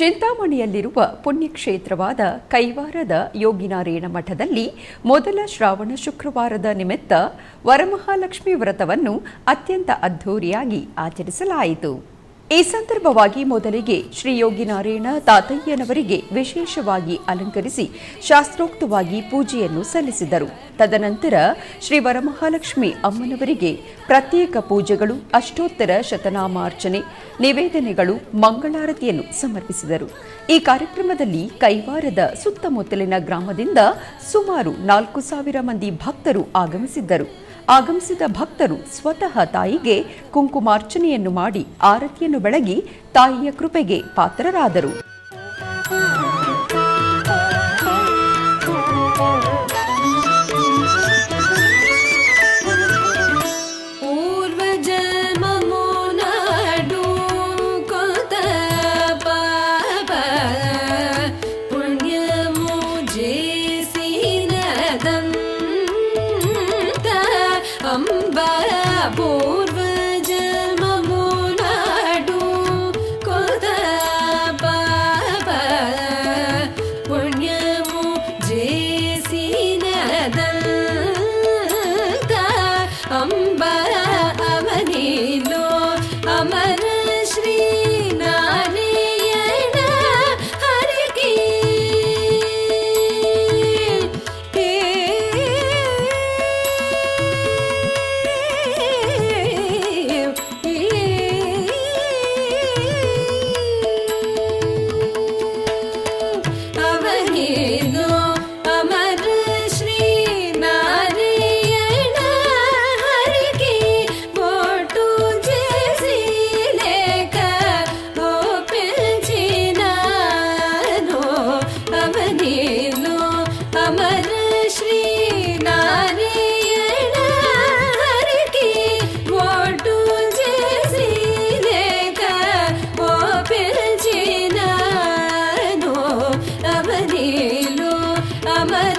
ಚಿಂತಾಮಣಿಯಲ್ಲಿರುವ ಪುಣ್ಯಕ್ಷೇತ್ರವಾದ ಕೈವಾರದ ಯೋಗಿನಾರೇಣ ಮಠದಲ್ಲಿ ಮೊದಲ ಶ್ರಾವಣ ಶುಕ್ರವಾರದ ನಿಮಿತ್ತ ವರಮಹಾಲಕ್ಷ್ಮಿ ವ್ರತವನ್ನು ಅತ್ಯಂತ ಅದ್ಧೂರಿಯಾಗಿ ಆಚರಿಸಲಾಯಿತು. ಈ ಸಂದರ್ಭವಾಗಿ ಮೊದಲಿಗೆ ಶ್ರೀ ಯೋಗಿನಾರಾಯಣ ತಾತಯ್ಯನವರಿಗೆ ವಿಶೇಷವಾಗಿ ಅಲಂಕರಿಸಿ ಶಾಸ್ತ್ರೋಕ್ತವಾಗಿ ಪೂಜೆಯನ್ನು ಸಲ್ಲಿಸಿದರು. ತದನಂತರ ಶ್ರೀ ವರಮಹಾಲಕ್ಷ್ಮಿ ಅಮ್ಮನವರಿಗೆ ಪ್ರತ್ಯೇಕ ಪೂಜೆಗಳು, ಅಷ್ಟೋತ್ತರ ಶತನಾಮಾರ್ಚನೆ, ನಿವೇದನೆಗಳು, ಮಂಗಳಾರತಿಯನ್ನು ಸಮರ್ಪಿಸಿದರು. ಈ ಕಾರ್ಯಕ್ರಮದಲ್ಲಿ ಕೈವಾರದ ಸುತ್ತಮುತ್ತಲಿನ ಗ್ರಾಮದಿಂದ ಸುಮಾರು ನಾಲ್ಕು ಸಾವಿರ ಮಂದಿ ಭಕ್ತರು ಆಗಮಿಸಿದ್ದರು. ಆಗಮಿಸಿದ ಭಕ್ತರು ಸ್ವತಃ ತಾಯಿಗೆ ಕುಂಕುಮಾರ್ಚನೆಯನ್ನು ಮಾಡಿ ಆರತಿಯನ್ನು ಬೆಳಗಿ ತಾಯಿಯ ಕೃಪೆಗೆ ಪಾತ್ರರಾದರು. 不。ಏನು I'm a.